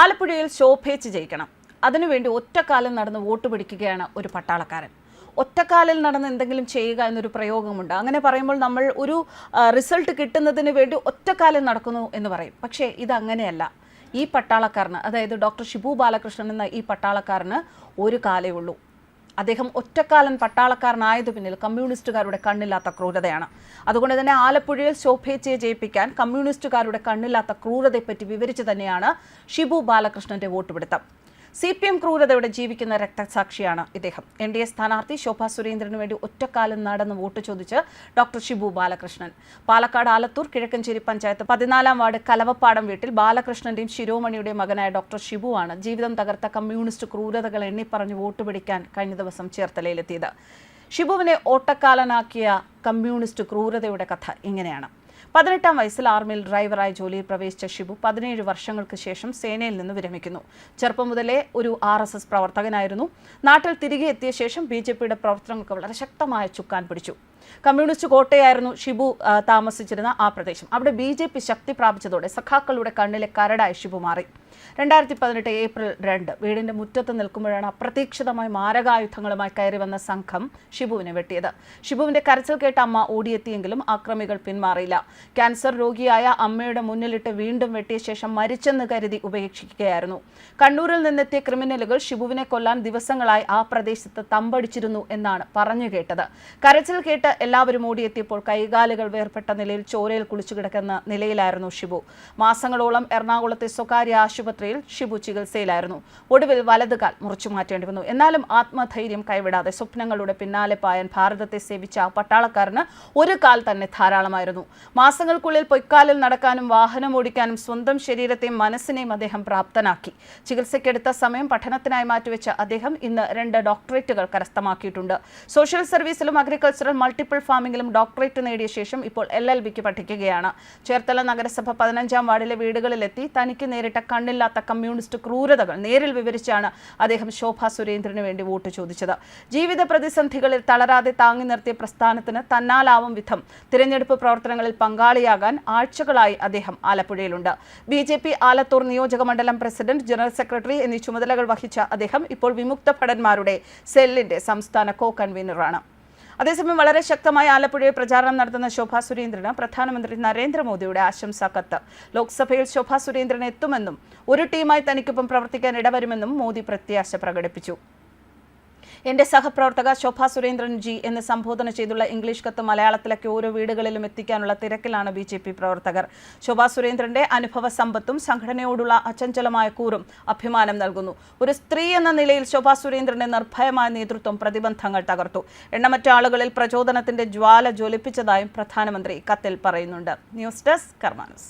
ആലപ്പുഴയിൽ ശോഭേച്ച് ജയിക്കണം. അതിനുവേണ്ടി ഒറ്റക്കാലം നടന്ന് വോട്ട് പിടിക്കുകയാണ് ഒരു പട്ടാളക്കാരൻ. ഒറ്റക്കാലിൽ നടന്ന് എന്തെങ്കിലും ചെയ്യുക എന്നൊരു പ്രയോഗമുണ്ട്. അങ്ങനെ പറയുമ്പോൾ നമ്മൾ ഒരു റിസൾട്ട് കിട്ടുന്നതിന് വേണ്ടി ഒറ്റക്കാലിൽ നടക്കുന്നു എന്ന് പറയും. പക്ഷേ ഇത് അങ്ങനെയല്ല ഈ പട്ടാളക്കാരന് അതായത് ഡോക്ടർ ഷിബു ബാലകൃഷ്ണൻ എന്ന ഈ പട്ടാളക്കാരന് ഒരു കാലേ ഉള്ളൂ. അദ്ദേഹം ഒറ്റക്കാലൻ പട്ടാളക്കാരനായതു പിന്നിൽ കമ്മ്യൂണിസ്റ്റുകാരുടെ കണ്ണില്ലാത്ത ക്രൂരതയാണ്. അതുകൊണ്ട് തന്നെ ആലപ്പുഴയിൽ ശോഭേച്ചയെ ജയിപ്പിക്കാൻ കമ്മ്യൂണിസ്റ്റുകാരുടെ കണ്ണില്ലാത്ത ക്രൂരതയെപ്പറ്റി വിവരിച്ചു തന്നെയാണ് ഷിബു ബാലകൃഷ്ണന്റെ വോട്ടുപിടുത്തം. സി പി എം ക്രൂരതയുടെ ജീവിക്കുന്ന രക്തസാക്ഷിയാണ് ഇദ്ദേഹം. എൻ ഡി എ സ്ഥാനാർത്ഥി ശോഭാ സുരേന്ദ്രന് വേണ്ടി ഒറ്റക്കാലം നടന്ന് വോട്ട് ചോദിച്ച് ഡോക്ടർ ഷിബു ബാലകൃഷ്ണൻ. പാലക്കാട് ആലത്തൂർ കിഴക്കഞ്ചേരി പഞ്ചായത്ത് പതിനാലാം വാർഡ് കലവപ്പാടം വീട്ടിൽ ബാലകൃഷ്ണന്റെയും ശിരോമണിയുടെയും മകനായ ഡോക്ടർ ഷിബുവാണ് ജീവിതം തകർത്ത കമ്മ്യൂണിസ്റ്റ് ക്രൂരതകൾ എണ്ണിപ്പറഞ്ഞ് വോട്ട് പിടിക്കാൻ കഴിഞ്ഞ ദിവസം ചേർത്തലയിലെത്തിയത്. ഷിബുവിനെ ഓട്ടക്കാലനാക്കിയ കമ്മ്യൂണിസ്റ്റ് ക്രൂരതയുടെ കഥ ഇങ്ങനെയാണ്. പതിനെട്ടാം വയസ്സിൽ ആർമിയിൽ ഡ്രൈവറായി ജോലിയിൽ പ്രവേശിച്ച ഷിബു പതിനേഴ് വർഷങ്ങൾക്ക് ശേഷം സേനയിൽ നിന്ന് വിരമിക്കുന്നു. ചെറുപ്പം മുതലേ ഒരു ആർ എസ് എസ് പ്രവർത്തകനായിരുന്നു. നാട്ടിൽ തിരികെ എത്തിയ ശേഷം ബി ജെ പിയുടെ പ്രവർത്തനങ്ങൾക്ക് വളരെ ശക്തമായ ചുക്കാൻ പിടിച്ചു. കമ്മ്യൂണിസ്റ്റ് കോട്ടയായിരുന്നു ഷിബു താമസിച്ചിരുന്ന ആ പ്രദേശം. അവിടെ ബി ജെ പി ശക്തി പ്രാപിച്ചതോടെ സഖാക്കളുടെ കണ്ണിലെ കരടായി ഷിബു മാറി. രണ്ടായിരത്തി പതിനെട്ട് ഏപ്രിൽ രണ്ട് വീടിന്റെ മുറ്റത്ത് നിൽക്കുമ്പോഴാണ് അപ്രതീക്ഷിതമായി മാരകായുധങ്ങളുമായി കയറി വന്ന സംഘം ഷിബുവിനെ വെട്ടിയത്. ഷിബുവിന്റെ കരച്ചിൽ കേട്ട അമ്മ ഓടിയെത്തിയെങ്കിലും അക്രമികൾ പിന്മാറിയില്ല. ക്യാൻസർ രോഗിയായ അമ്മയുടെ മുന്നിലിട്ട് വീണ്ടും വെട്ടിയ ശേഷം മരിച്ചെന്ന് കരുതി ഉപേക്ഷിക്കുകയായിരുന്നു. കണ്ണൂരിൽ നിന്നെത്തിയ ക്രിമിനലുകൾ ഷിബുവിനെ കൊല്ലാൻ ദിവസങ്ങളായി ആ പ്രദേശത്ത് തമ്പടിച്ചിരുന്നു എന്നാണ് പറഞ്ഞു കേട്ടത്. കരച്ചിൽ കേട്ട് എല്ലാവരും ഓടിയെത്തിയപ്പോൾ കൈകാലുകൾ വേർപെട്ട നിലയിൽ ചോരയിൽ കുളിച്ചു കിടക്കുന്ന നിലയിലായിരുന്നു ഷിബു. മാസങ്ങളോളം എറണാകുളത്തെ സ്വകാര്യ ആശുപത്രിയിൽ ഷിബു ചികിത്സയിലായിരുന്നു. ഒടുവിൽ വലതുകാൽ മുറിച്ചു മാറ്റേണ്ടി വന്നു. എന്നാലും ആത്മധൈര്യം കൈവിടാതെ സ്വപ്നങ്ങളുടെ പിന്നാലെ പായാൻ ഭാരതത്തെ സേവിച്ച പട്ടാളക്കാരന് ഒരു കാൽ തന്നെ ധാരാളമായിരുന്നു. മാസങ്ങൾക്കുള്ളിൽ പൊയ്ക്കാലിൽ നടക്കാനും വാഹനം ഓടിക്കാനും സ്വന്തം ശരീരത്തെയും മനസ്സിനെയും അദ്ദേഹം പ്രാപ്തനാക്കി. ചികിത്സയ്ക്കെടുത്ത സമയം പഠനത്തിനായി മാറ്റിവെച്ച അദ്ദേഹം ഇന്ന് രണ്ട് ഡോക്ടറേറ്റുകൾ കരസ്ഥമാക്കിയിട്ടുണ്ട്. സോഷ്യൽ സർവീസിലും അഗ്രികൾച്ചറൽ മൾട്ടിപ്പിൾ ഫാമിംഗിലും ഡോക്ടറേറ്റ് നേടിയ ശേഷം ഇപ്പോൾ എൽ എൽ ബിക്ക് പഠിക്കുകയാണ്. ചേർത്തല നഗരസഭ പതിനഞ്ചാം വാർഡിലെ വീടുകളിലെത്തി. തനിക്ക് നേരിട്ട കണ്ണില്ലാത്ത കമ്മ്യൂണിസ്റ്റ് ക്രൂരതകൾ നേരിൽ വിവരിച്ചാണ് അദ്ദേഹം ശോഭ സുരേന്ദ്രന് വേണ്ടി വോട്ട് ചോദിച്ചത്. ജീവിത പ്രതിസന്ധികളിൽ തളരാതെ താങ്ങി നിർത്തിയ പ്രസ്ഥാനത്തിന് തന്നാലാവും വിധം തിരഞ്ഞെടുപ്പ് പ്രവർത്തനങ്ങളിൽ പങ്കാളിയാകാൻ ആഴ്ചകളായി അദ്ദേഹം ആലപ്പുഴയിലുണ്ട്. ബി ജെ പി ആലത്തൂർ നിയോജക മണ്ഡലം പ്രസിഡന്റ് ജനറൽ സെക്രട്ടറി എന്നീ ചുമതലകൾ വഹിച്ച അദ്ദേഹം ഇപ്പോൾ വിമുക്ത ഭടന്മാരുടെ സെല്ലിന്റെ സംസ്ഥാന കോ കൺവീനറാണ് അതേസമയം വളരെ ശക്തമായ ആലപ്പുഴയിൽ പ്രചാരണം നടത്തുന്ന ശോഭാ സുരേന്ദ്രന് പ്രധാനമന്ത്രി നരേന്ദ്രമോദിയുടെ ആശംസാ കത്ത്. ലോക്സഭയിൽ ശോഭാ സുരേന്ദ്രൻ എത്തുമെന്നും ഒരു ടീമായി തനിക്കൊപ്പം പ്രവർത്തിക്കാൻ ഇടവരുമെന്നും മോദി പ്രത്യാശ പ്രകടിപ്പിച്ചു. എന്റെ സഹപ്രവർത്തക ശോഭാ സുരേന്ദ്രൻ ജി എന്ന് സംബോധന ചെയ്തുള്ള ഇംഗ്ലീഷ് കത്ത് മലയാളത്തിലൊക്കെ ഓരോ വീടുകളിലും എത്തിക്കാനുള്ള തിരക്കിലാണ് ബി ജെ പി പ്രവർത്തകർ. ശോഭാ സുരേന്ദ്രന്റെ അനുഭവ സമ്പത്തും സംഘടനയോടുള്ള അചഞ്ചലമായ കൂറും അഭിമാനം നൽകുന്നു. ഒരു സ്ത്രീ എന്ന നിലയിൽ ശോഭാ സുരേന്ദ്രന്റെ നിർഭയമായ നേതൃത്വം പ്രതിബന്ധങ്ങൾ തകർത്തു. എണ്ണമറ്റ ആളുകളിൽ പ്രചോദനത്തിന്റെ ജ്വാല ജ്വലിപ്പിച്ചതായും പ്രധാനമന്ത്രി കത്തിൽ പറയുന്നുണ്ട്. News desk കർമാനസ്.